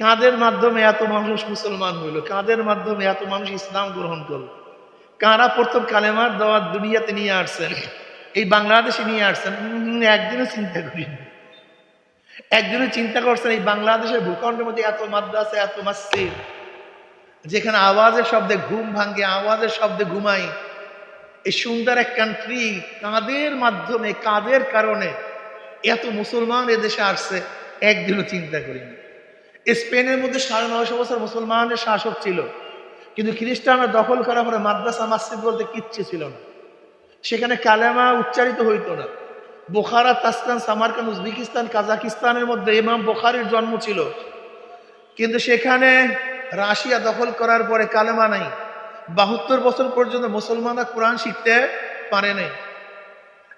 কাদের মাধ্যমে এত মানুষ মুসলমান হইল? কাদের মাধ্যমে এত মানুষ ইসলাম গ্রহণ করল? কারা প্রথম কালেমার দেওয়ার দুনিয়াতে নিয়ে আসছেন? এই বাংলাদেশে নিয়ে আসছেন? একদিনও চিন্তা করিনি একদিনও চিন্তা করছেন এই বাংলাদেশের ভূখণ্ডের মধ্যে এত মাদ্রাসা, এত মাসজিদ, যেখানে আওয়াজের শব্দে ঘুম ভাঙ্গে আওয়াজের শব্দে ঘুমাই এই সুন্দর এক কান্ট্রি কাদের মাধ্যমে, কাদের কারণে এত মুসলমান এদেশে আসছে? একদিনও চিন্তা করিনি স্পেনের মধ্যে সাড়ে নয়শো বছর মুসলমানের শাসক ছিল। কিন্তু খ্রিস্টানরা দখল করার পরে মাদ্রাসা, মাসজিদ বলতে কিচ্ছু ছিল না। সেখানে কালেমা উচ্চারিত হইতো না। বোখারা তাস্তান সামারকান উজবেকিস্তান, কাজাকিস্তানের মধ্যে ইমাম বোখারির জন্ম ছিল। কিন্তু সেখানে রাশিয়া দখল করার পরে কালেমা নাই। বাহাত্তর বছর পর্যন্ত মুসলমানরা কোরআন শিখতে পারে নাই।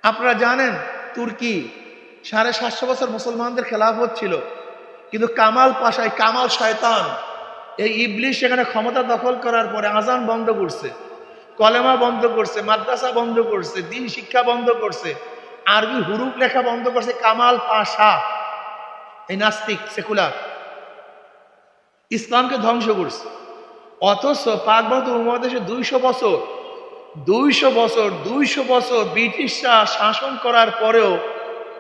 আপনারা জানেন, তুর্কি সাড়ে সাতশো বছর মুসলমানদের খেলাফত ছিল। কিন্তু কামাল পাশায়, কামাল শয়তান। এই ইবলিশ সেখানে ক্ষমতা দখল করার পরে আজান বন্ধ করছে, কলেমা বন্ধ করছে, মাদ্রাসা বন্ধ করছে, দিন শিক্ষা বন্ধ করছে, আরবি হুরুপ লেখা বন্ধ করছে কামাল পাশা। এই নাস্তিক, সেকুলার। ইসলামকে ধ্বংস করছে। অথচ পাক ভারত উপমহাদেশে দুইশো বছর দুইশো বছর দুইশো বছর ব্রিটিশরা শাসন করার পরেও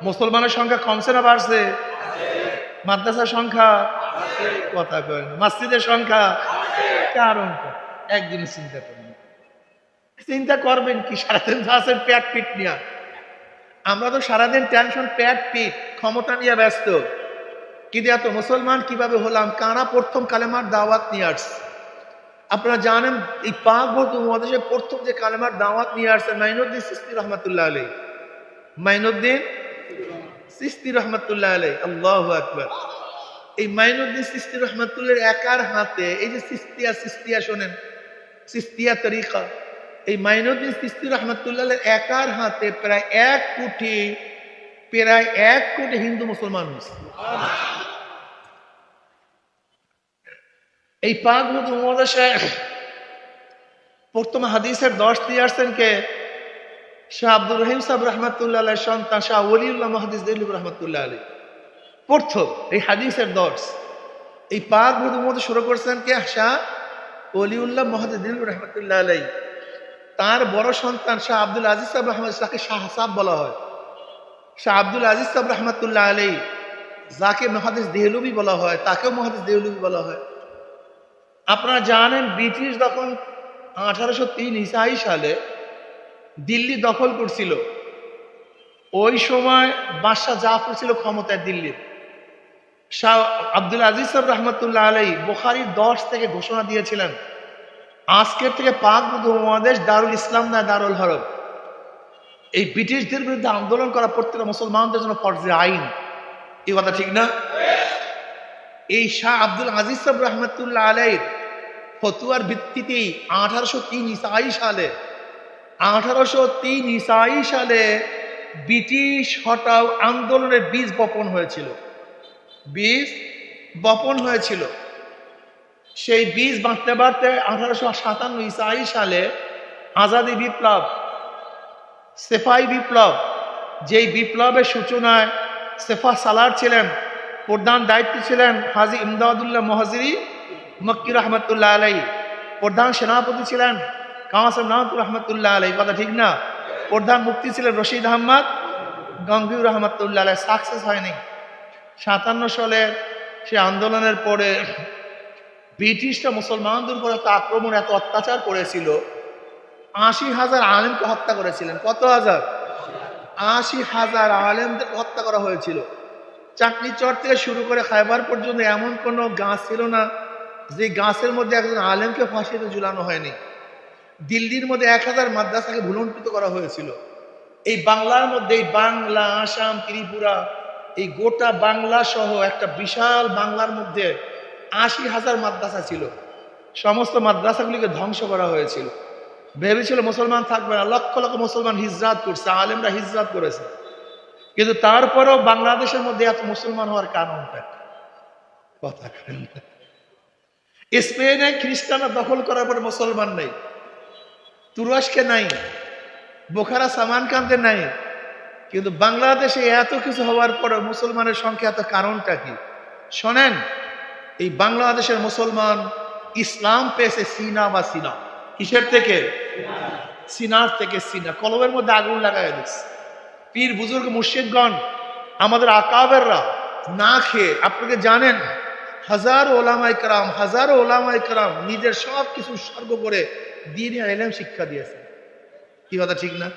মুসলমানের সংখ্যা কমছে না বাড়ছে? মাদ্রাসার সংখ্যা? কথা কয় না। মসজিদের সংখ্যা? কারণ একদিন চিন্তা করেন চিন্তা করবেন কি, সারাদিন আছেন প্যাট পিট নিয়ে। আমরা তো সারাদিন টেনশন প্যাট পিট, ক্ষমতা নিয়ে ব্যস্ত। কিন্তু এত মুসলমান? কীভাবে হলাম? কারা প্রথম কালেমার দাওয়াত নিয়ে আসছে? আপনারা জানেন, এই পাক ভৌত মহাদেশে প্রথম যে কালেমার দাওয়াত নিয়ে আসছে, মাইনুদ্দিন সিস্তি রহমতুল্লাহ আলী মাইনুদ্দিন সিস্তি রহমতুল্লাহ আলাই আল্লাহ আকবর। এই মাইনুদ্দিন সিস্তি রহমতুল্লাহ একার হাতে, এই যে সিস্তিয়া সিস্তিয়া শোনেন সিস্তিয়া তরিকা, এই মাইনুদ্দিন সিস্তি রহমতুল্লাহ একার হাতে প্রায় এক কোটি, প্রায় এক কোটি হিন্দু মুসলমান হয়েছে। এই পাক মহাদেশে প্রথম হাদিসের দশ দিয়ে আসছেন কে শাহ আব্দুর রহিম সাহেব রহমতুল্লাহ সন্তান, শাহ ওলিউল্লাহ মহাদিস দিল্লুব রহমতুল্লাহ আলী প্রথম, এই হাদিসের দর্শ। এই পাক ভূত মধ্যে শুরু করছেন কে? শাহ অলিউল্লাহ মহাদিস দিল্লুব রহমতুল্লাহ আলাই তার বড় সন্তান শাহ আব্দুল আজিজ সাহেব রহমদ তাকে শাহ সাহ বলা হয়। শাহ আব্দুল আজিজ সাহেব রহমতুল্লাহ আলী যাকে মহাদিস দেহলুবি বলা হয়, তাকেও মহাদিস দেহলুবি বলা হয়। আপনারা জানেন ব্রিটিশ যখন আঠারোশো তিন ইসাই সালে দিল্লি দখল করছিল। ওই সময় বাদশাহ জাফর ছিল ক্ষমতায় দিল্লির। শাহ আব্দুল আজিজ সাহেব রহমতুল্লাহ আলাই বোখারির দশ থেকে ঘোষণা দিয়েছিলেন, আজকের থেকে পাক মহাদেশ দারুল ইসলাম না দারুল হরব এই ব্রিটিশদের বিরুদ্ধে আন্দোলন করা প্রত্যেকটা মুসলমানদের জন্য ফর্জে আইন। এই কথা ঠিক না? এই শাহ আব্দুল আজিজ সাহেব রহমতুল্লাহ আলাইর ফতুয়ার ভিত্তিতেই আঠারোশো তিন ইসাই সালে আঠারোশো তিন ইসাই সালে ব্রিটিশ হটাও আন্দোলনের বীজ বপন হয়েছিল। বীজ বপন হয়েছিল। সেই বীজ বাঁধতে বাঁধতে আঠারোশো সাতান্ন ইসাই সালে আজাদি বিপ্লব, সেফাই বিপ্লব, যেই বিপ্লবের সূচনায় সেফা সালার ছিলেন, প্রধান দায়িত্ব ছিলেন হাজি ইমদাদুল্লাহ মহাজিরি, মক্কি রহমতুল্লাহ আলাই প্রধান সেনাপতি ছিলেন কামাসম নামতুর রহমতুল্লাহ আলাই কথা ঠিক না? প্রধান মুক্তি ছিলেন রশিদ আহমদ গঙ্গিউর রহমতুল্লাহ আলাই সাকসেস হয়নি। সাতান্ন সালের সে আন্দোলনের পরে ব্রিটিশরা মুসলমানদের উপর এত আক্রমণ, এত অত্যাচার করেছিল। আশি হাজার আলেমকে হত্যা করেছিলেন। কত হাজার? আশি হাজার আলেমদের হত্যা করা হয়েছিল। চাকরি চর থেকে শুরু করে খাইবার পর্যন্ত এমন কোনো গাছ ছিল না যে গাছের মধ্যে একজন আলেমকে ফাঁসিতে ঝুলানো হয়নি। দিল্লির মধ্যে এক হাজার মাদ্রাসাকে ভুলণ্ঠিত করা হয়েছিল। এই বাংলার মধ্যে এই বাংলা, আসাম, ত্রিপুরা, এই গোটা বাংলা সহ একটা বিশাল বাংলার মধ্যে আশি হাজার মাদ্রাসা ছিল। সমস্ত মাদ্রাসাগুলিকে ধ্বংস করা হয়েছিল। ভেবেছিল মুসলমান থাকবে না। লক্ষ লক্ষ মুসলমান হিজরাত করছে, আলেমরা হিজরাত করেছে। কিন্তু তারপরেও বাংলাদেশের মধ্যে এত মুসলমান হওয়ার কারণটা কথা স্পেনে খ্রিস্টানরা দখল করার পরে মুসলমান নেই। তুরস্কে নাই, বোখারা সামানকান্তে নাই, কিন্তু বাংলাদেশে এত কিছু হওয়ার পরে মুসলমানের সংখ্যা, এত কারণটা কি? শোনেন, এই বাংলাদেশের মুসলমান ইসলাম পেয়েছে সিনা বা সিনা। কিসের থেকে? সিনার থেকে সিনা। কলমের মধ্যে আগুন লাগাই দিচ্ছে। পীর বুজুর্গ মুর্শিদগণ, আমাদের আকাবেররা না খেয়ে, আপনাকে জানেন, হাজার ওলামাই কারাম, হাজার ওলামাই কারাম নিজের সব কিছু উৎসর্গ করে দিনে এলেম শিক্ষা দিয়েছে। কি কথা, ঠিক না?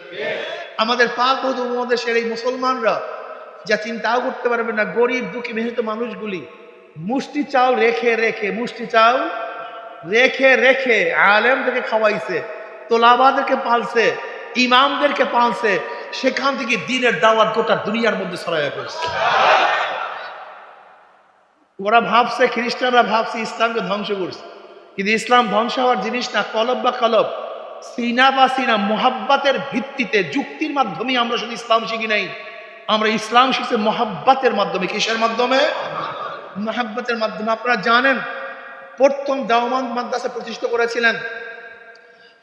আমাদের পাক উপমহাদেশের এই মুসলমানরা যা চিন্তাও করতে পারবে না, গরিব, দুঃখী, মেহনত মানুষগুলি, মুষ্টি চাল রেখে রেখে, মুষ্টি চাল রেখে রেখে আলেমদেরকে খাওয়াইছে, তোলাবাদেরকে পালছে, ইমামদেরকে পালছে, সেখান থেকে দিনের দাওয়াত গোটা দুনিয়ার মধ্যে ছড়াইয়া পড়ছে। ওরা ভাবছে, খ্রিস্টানরা ভাবছে, ইসলামকে ধ্বংস করছে। কিন্তু ইসলাম ধ্বংস হওয়ার জিনিস না কলব বা কলব, সিনা বা সিনা, মোহাব্বাতের ভিত্তিতে, যুক্তির মাধ্যমে আমরা শুধু ইসলাম শিখি নাই। আমরা ইসলাম শিখছি মোহাব্বাতের মাধ্যমে। কিসের মাধ্যমে? মোহাব্বতের মাধ্যমে। আপনারা জানেন, প্রথম দাওমান মাদ্রাসা প্রতিষ্ঠা করেছিলেন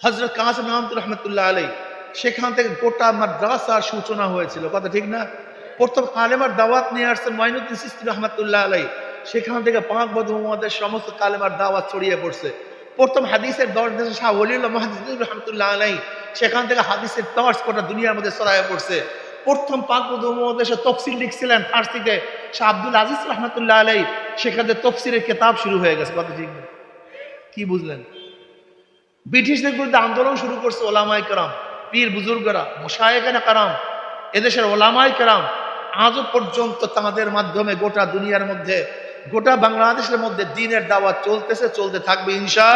হজরত কাসম রহমতুল রহমতুল্লাহ আলী সেখান থেকে গোটা মাদ্রাসার সূচনা হয়েছিল। কথা ঠিক না? প্রথম কালেমার দাওয়াত নিয়ে আসছেন মাইনুদ্দিন সিস্তি রহমতুল্লাহ আলাই সেখান থেকে পাঁচ বধ মোহাম্মদের সমস্ত কালেমার দাওয়াত ছড়িয়ে পড়ছে। প্রথম হাদিসের দশ দেশে শাহ ওলিউল্লাহ মহাদিস রহমতুল্লাহ আলাই সেখান থেকে হাদিসের দশ গোটা দুনিয়ার মধ্যে ছড়াইয়ে পড়ছে। প্রথম পাক মোহাম্মদের তফসিল লিখছিলেন ফার্সিতে শাহ আব্দুল আজিজ রহমতুল্লাহ আলাই সেখানে তফসিলের কেতাব শুরু হয়ে গেছে। কথা ঠিক কি বুঝলেন? ব্রিটিশদের বিরুদ্ধে আন্দোলন শুরু করছে ওলামাই কারাম, পীর বুজুর্গরা মোশায়েখানে কারাম, এদেশের ওলামাই কারাম, আজও পর্যন্ত তাদের মাধ্যমে গোটা দুনিয়ার মধ্যে গোটা বাংলাদেশের মধ্যে দিনের দাওয়াত চলতেছে, চলতে থাকবে ইনশা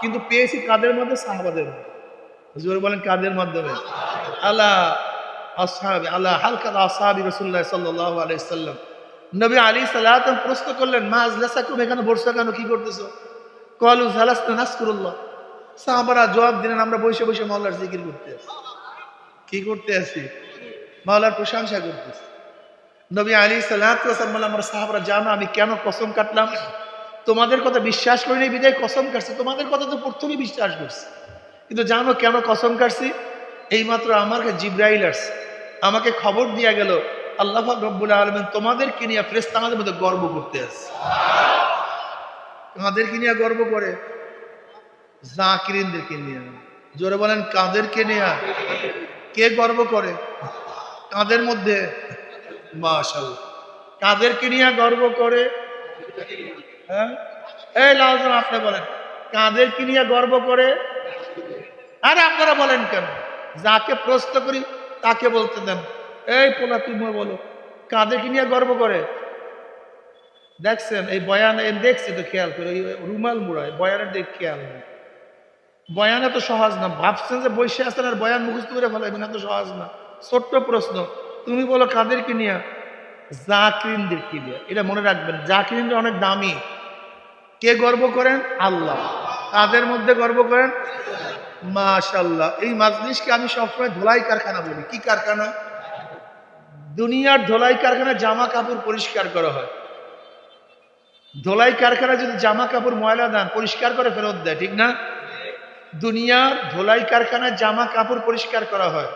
কিন্তু পেয়েছি কাদের মধ্যে সাহাবাদের মধ্যে বলেন, কাদের মাধ্যমে? আল্লাহ আসহাবি আল্লাহ আসহাবি রসুল্লাহ সাল্লাহ আলাইসাল্লাম নবী আলী সাল্লাহ প্রশ্ন করলেন, মা আজলাসাকুম, এখানে বর্ষা কেন? কি করতেছো? কলু জালাসনা নাসকুরুল্লাহ। সাহাবারা জবাব দিলেন, আমরা বসে বসে মাওলার জিকির করতে কি করতে আছি? মাওলার প্রশংসা করতেছি। নবী আলী সাল্লাম আমার সাহাবারা জানো, আমি কেন কসম কাটলাম? তোমাদের কথা বিশ্বাস করিনি বিদায় কসম কাটছি। তোমাদের কথা তো প্রথমেই বিশ্বাস করছি। কিন্তু জানো কেন কসম কাটছি? এইমাত্র আমার জিব্রাইল আসছে। আমাকে খবর দিয়া গেল, আল্লাহ রব্বুল আলমেন তোমাদেরকে নিয়ে ফ্রেস্তানাদের মধ্যে গর্ব করতে আসছে। কাঁদেরকে নিয়ে গর্ব করে? জাকিরিনদেরকে নিয়ে। জোরে বলেন, কাঁদেরকে নিয়ে? কে গর্ব করে? কাঁদের মধ্যে? মাশাল কাঁদেরকে নিয়ে গর্ব করে? হ্যাঁ? এই লালজন আপনি বলেন, কাঁদেরকে নিয়ে গর্ব করে? আরে আপনারা বলেন কেন? যাকে প্রশ্ন করি, তাকে বলতে দেন। এই পোলা তুমি বলো, কাঁদেরকে নিয়ে গর্ব করে? দেখছেন, এই বয়ান দেখছি তো খেয়াল করে ওই রুমাল মুড়ায়, বয়ানের দিক খেয়াল নেই। বয়ান এত সহজ না, ভাবছেন যে বসে আসেন আর বয়ান মুখস্থ করে ফেলাইবেন, এত সহজ না। ছোট্ট প্রশ্ন তুমি বলো কাদেরকে নিয়ে? জাকিরিনদেরকে নিয়ে? এটা মনে রাখবেন, জাকিরিনরা অনেক দামি। কে গর্ব করেন? আল্লাহ। কাদের মধ্যে গর্ব করেন? মাশাল্লাহ এই মাজলিশকে আমি সবসময় ধোলাই কারখানা বলি। কি কারখানা? দুনিয়ার ধোলাই কারখানা জামা কাপড় পরিষ্কার করা হয়। ধোলাই কারখানা যদি জামা কাপড়, ময়লা দেন, পরিষ্কার করে ফেরত দেয়, ঠিক না? দুনিয়ার ধোলাই কারখানায় জামা কাপড় পরিষ্কার করা হয়।